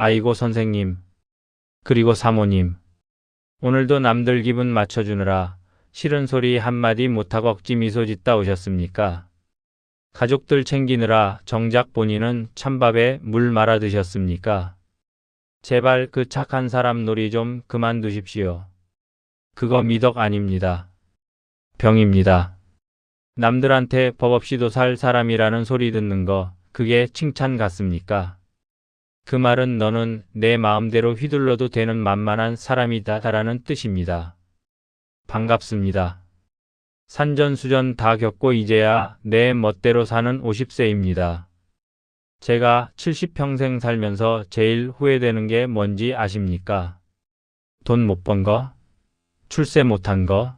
아이고 선생님. 그리고 사모님. 오늘도 남들 기분 맞춰주느라 싫은 소리 한마디 못하고 억지 미소 짓다 오셨습니까? 가족들 챙기느라 정작 본인은 찬밥에 물 말아 드셨습니까? 제발 그 착한 사람 놀이 좀 그만두십시오. 그거 미덕 아닙니다. 병입니다. 남들한테 법 없이 도 살 사람이라는 소리 듣는 거, 그게 칭찬 같습니까? 그 말은 너는 내 마음대로 휘둘러도 되는 만만한 사람이다 라는 뜻입니다. 반갑습니다. 산전수전 다 겪고 이제야 내 멋대로 사는 50세입니다. 제가 70평생 살면서 제일 후회되는 게 뭔지 아십니까? 돈 못 번 거? 출세 못한 거?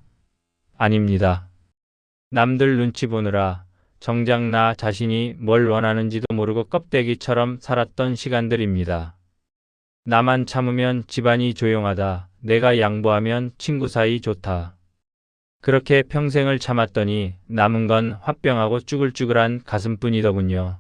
아닙니다. 남들 눈치 보느라 정작 나 자신이 뭘 원하는지도 모르고 껍데기처럼 살았던 시간들입니다. 나만 참으면 집안이 조용하다. 내가 양보하면 친구 사이 좋다. 그렇게 평생을 참았더니 남은 건 화병하고 쭈글쭈글한 가슴뿐이더군요.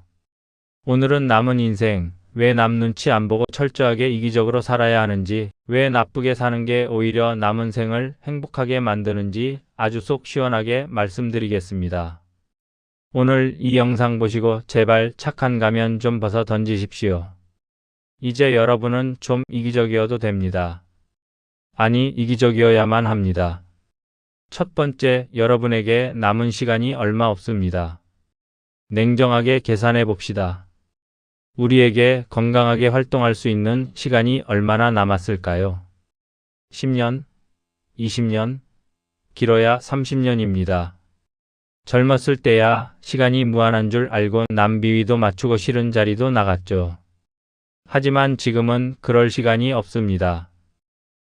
오늘은 남은 인생, 왜 남 눈치 안 보고 철저하게 이기적으로 살아야 하는지, 왜 나쁘게 사는 게 오히려 남은 생을 행복하게 만드는지 아주 속 시원하게 말씀드리겠습니다. 오늘 이 영상 보시고 제발 착한 가면 좀 벗어 던지십시오. 이제 여러분은 좀 이기적이어도 됩니다. 아니, 이기적이어야만 합니다. 첫 번째, 여러분에게 남은 시간이 얼마 없습니다. 냉정하게 계산해 봅시다. 우리에게 건강하게 활동할 수 있는 시간이 얼마나 남았을까요? 10년? 20년? 길어야 30년입니다. 젊었을 때야 시간이 무한한 줄 알고 남비위도 맞추고 싫은 자리도 나갔죠. 하지만 지금은 그럴 시간이 없습니다.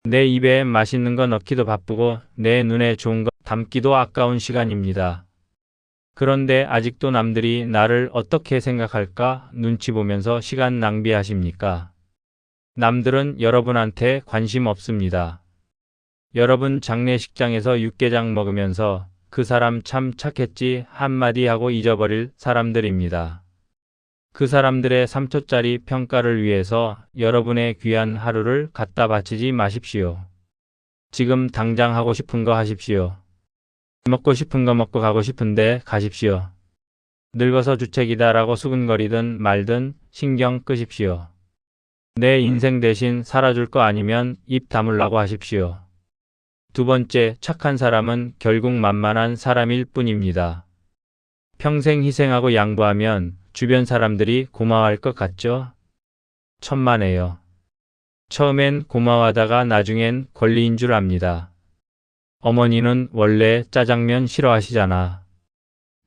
내 입에 맛있는 거 넣기도 바쁘고 내 눈에 좋은 거 담기도 아까운 시간입니다. 그런데 아직도 남들이 나를 어떻게 생각할까 눈치 보면서 시간 낭비하십니까? 남들은 여러분한테 관심 없습니다. 여러분 장례식장에서 육개장 먹으면서 그 사람 참 착했지 한마디 하고 잊어버릴 사람들입니다. 그 사람들의 3초짜리 평가를 위해서 여러분의 귀한 하루를 갖다 바치지 마십시오. 지금 당장 하고 싶은 거 하십시오. 먹고 싶은 거 먹고 가고 싶은데 가십시오. 늙어서 주책이다 라고 수근거리든 말든 신경 끄십시오. 내 인생 대신 살아줄 거 아니면 입 다물라고 하십시오. 두 번째, 착한 사람은 결국 만만한 사람일 뿐입니다. 평생 희생하고 양보하면 주변 사람들이 고마워할 것 같죠? 천만에요. 처음엔 고마워하다가 나중엔 권리인 줄 압니다. 어머니는 원래 짜장면 싫어하시잖아.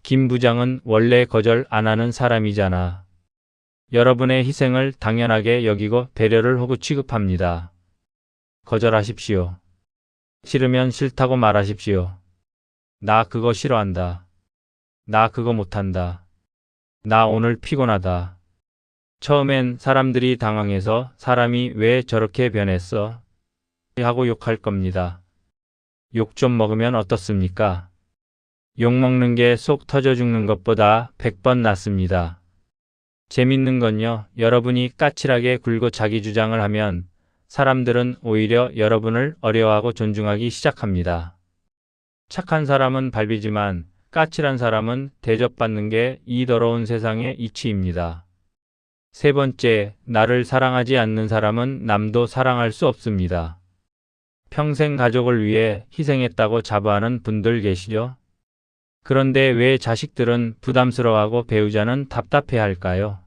김 부장은 원래 거절 안 하는 사람이잖아. 여러분의 희생을 당연하게 여기고 배려를 호구 취급합니다. 거절하십시오. 싫으면 싫다고 말하십시오. 나 그거 싫어한다. 나 그거 못한다. 나 오늘 피곤하다. 처음엔 사람들이 당황해서 사람이 왜 저렇게 변했어? 하고 욕할 겁니다. 욕 좀 먹으면 어떻습니까? 욕 먹는 게 속 터져 죽는 것보다 100번 낫습니다. 재밌는 건요, 여러분이 까칠하게 굴고 자기 주장을 하면 사람들은 오히려 여러분을 어려워하고 존중하기 시작합니다. 착한 사람은 발비지만 까칠한 사람은 대접받는 게 이 더러운 세상의 이치입니다. 세 번째, 나를 사랑하지 않는 사람은 남도 사랑할 수 없습니다. 평생 가족을 위해 희생했다고 자부하는 분들 계시죠? 그런데 왜 자식들은 부담스러워하고 배우자는 답답해 할까요?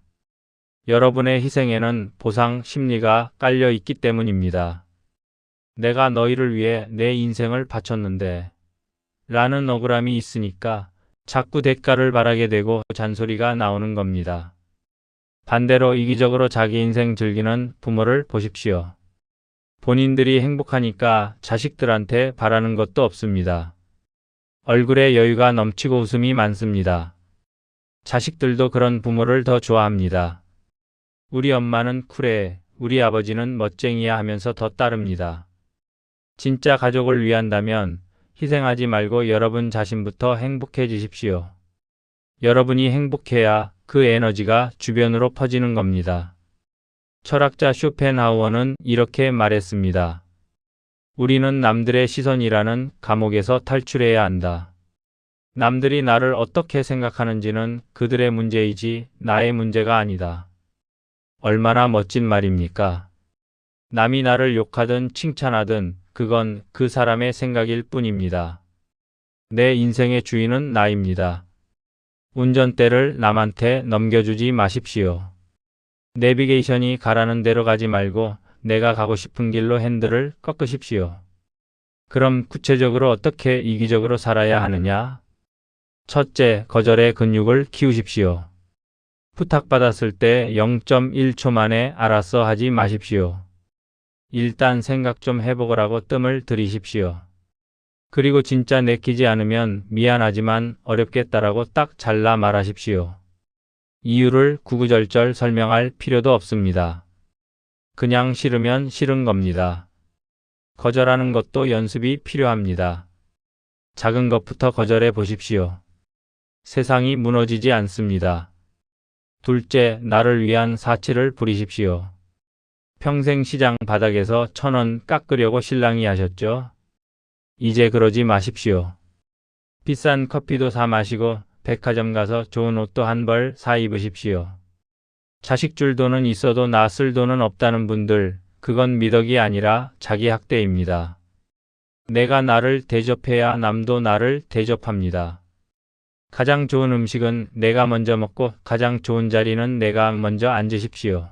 여러분의 희생에는 보상 심리가 깔려 있기 때문입니다. 내가 너희를 위해 내 인생을 바쳤는데 라는 억울함이 있으니까 자꾸 대가를 바라게 되고 잔소리가 나오는 겁니다. 반대로 이기적으로 자기 인생 즐기는 부모를 보십시오. 본인들이 행복하니까 자식들한테 바라는 것도 없습니다. 얼굴에 여유가 넘치고 웃음이 많습니다. 자식들도 그런 부모를 더 좋아합니다. 우리 엄마는 쿨해, 우리 아버지는 멋쟁이야 하면서 더 따릅니다. 진짜 가족을 위한다면 희생하지 말고 여러분 자신부터 행복해지십시오. 여러분이 행복해야 그 에너지가 주변으로 퍼지는 겁니다. 철학자 쇼펜하우어는 이렇게 말했습니다. 우리는 남들의 시선이라는 감옥에서 탈출해야 한다. 남들이 나를 어떻게 생각하는지는 그들의 문제이지 나의 문제가 아니다. 얼마나 멋진 말입니까? 남이 나를 욕하든 칭찬하든 그건 그 사람의 생각일 뿐입니다. 내 인생의 주인은 나입니다. 운전대를 남한테 넘겨주지 마십시오. 내비게이션이 가라는 대로 가지 말고 내가 가고 싶은 길로 핸들을 꺾으십시오. 그럼 구체적으로 어떻게 이기적으로 살아야 하느냐? 첫째, 거절의 근육을 키우십시오. 부탁받았을 때 0.1초 만에 알았어 하지 마십시오. 일단 생각 좀 해보거라고 뜸을 들이십시오. 그리고 진짜 내키지 않으면 미안하지만 어렵겠다라고 딱 잘라 말하십시오. 이유를 구구절절 설명할 필요도 없습니다. 그냥 싫으면 싫은 겁니다. 거절하는 것도 연습이 필요합니다. 작은 것부터 거절해 보십시오. 세상이 무너지지 않습니다. 둘째, 나를 위한 사치를 부리십시오. 평생 시장 바닥에서 천 원 깎으려고 신랑이 하셨죠? 이제 그러지 마십시오. 비싼 커피도 사 마시고 백화점 가서 좋은 옷도 한 벌 사 입으십시오. 자식 줄 돈은 있어도 나 쓸 돈은 없다는 분들, 그건 미덕이 아니라 자기 학대입니다. 내가 나를 대접해야 남도 나를 대접합니다. 가장 좋은 음식은 내가 먼저 먹고 가장 좋은 자리는 내가 먼저 앉으십시오.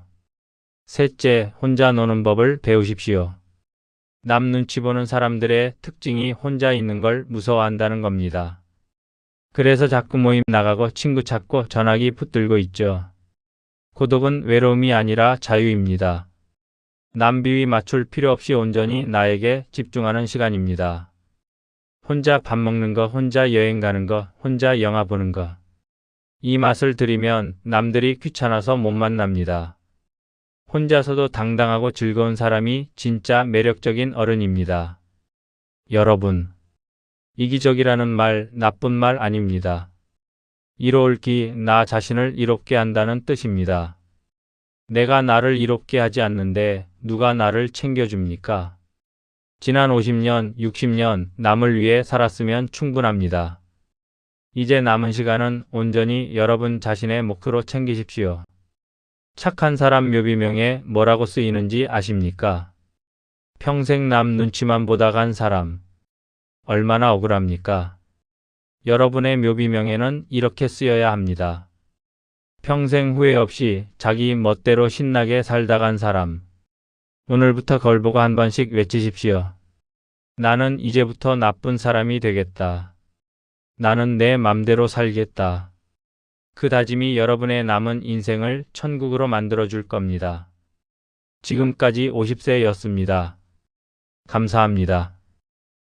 셋째, 혼자 노는 법을 배우십시오. 남 눈치 보는 사람들의 특징이 혼자 있는 걸 무서워한다는 겁니다. 그래서 자꾸 모임 나가고 친구 찾고 전화기 붙들고 있죠. 고독은 외로움이 아니라 자유입니다. 남비위 맞출 필요 없이 온전히 나에게 집중하는 시간입니다. 혼자 밥 먹는 거, 혼자 여행 가는 거, 혼자 영화 보는 거. 이 맛을 들이면 남들이 귀찮아서 못 만납니다. 혼자서도 당당하고 즐거운 사람이 진짜 매력적인 어른입니다. 여러분, 이기적이라는 말 나쁜 말 아닙니다. 이로울기 나 자신을 이롭게 한다는 뜻입니다. 내가 나를 이롭게 하지 않는데 누가 나를 챙겨줍니까? 지난 50년, 60년 남을 위해 살았으면 충분합니다. 이제 남은 시간은 온전히 여러분 자신의 목표로 챙기십시오. 착한 사람 묘비명에 뭐라고 쓰이는지 아십니까? 평생 남 눈치만 보다 간 사람. 얼마나 억울합니까? 여러분의 묘비명에는 이렇게 쓰여야 합니다. 평생 후회 없이 자기 멋대로 신나게 살다 간 사람. 오늘부터 걸 보고 한 번씩 외치십시오. 나는 이제부터 나쁜 사람이 되겠다. 나는 내 맘대로 살겠다. 그 다짐이 여러분의 남은 인생을 천국으로 만들어 줄 겁니다. 지금까지 50세였습니다. 감사합니다.